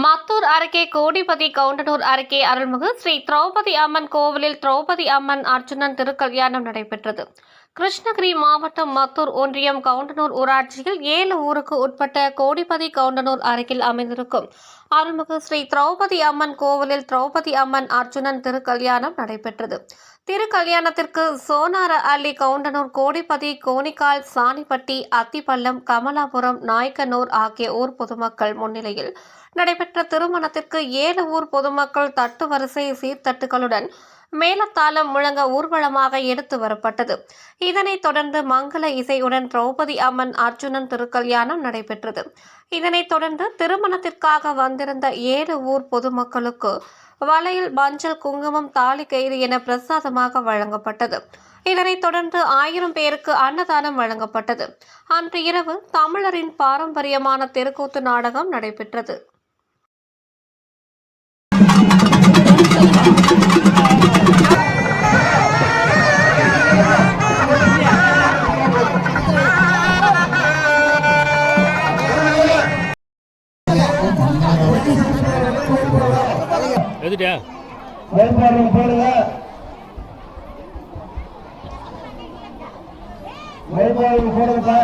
மத்தூர் அருகே கோடிபதி கவுண்டனூர் அருகே அருள்மிகு ஸ்ரீ திரௌபதி அம்மன் கோவிலில் திரௌபதி அம்மன் அர்ஜுனன் திருக்கல்யாணம் நடைபெற்றது கிருஷ்ணகிரி மாவட்டம் மத்தூர் ஒன்றியம் கவுண்டனூர் ஊராட்சியில் ஏழு ஊருக்கு உட்பட்ட கோடிபதி கவுண்டனூர் அருகில் அமைந்திருக்கும் அருள்மிகு ஸ்ரீ திரௌபதி அம்மன் கோவிலில் திரௌபதி அம்மன் அர்ஜுனன் திருக்கல்யாணம் நடைபெற்றது திருக்கல்யாணத்திற்கு சோனார அள்ளி கவுண்டனூர் கோடிபதி கோணிக்கால் சாணிப்பட்டி அத்திப்பள்ளம் கமலாபுரம் நாயக்கனூர் ஆகிய ஊர் பொதுமக்கள் முன்னிலையில் நடைபெற்ற திருமணத்திற்கு ஏழு ஊர் பொதுமக்கள் தட்டு வரிசை சீர்தட்டுகளுடன் மேலத்தாளம் முழங்க ஊர்வலமாக எடுத்து வரப்பட்டது. இதனைத் தொடர்ந்து மங்கள இசையுடன் திரௌபதி அம்மன் அர்ஜுனன் திருக்கல்யாணம் நடைபெற்றது. இதனைத் தொடர்ந்து திருமணத்திற்காக வந்திருந்த ஏழு ஊர் பொதுமக்களுக்கு வலையில் மஞ்சள் குங்குமம் தாலி கயிறு என பிரசாதமாக வழங்கப்பட்டது. இதனைத் தொடர்ந்து ஆயிரம் பேருக்கு அன்னதானம் வழங்கப்பட்டது. அன்று இரவு தமிழரின் பாரம்பரியமான தெருக்கூத்து நாடகம் நடைபெற்றது. எதுட்டியா வேட்பாளர் போடுங்க. வேட்பாளர் போடுங்கப்பா.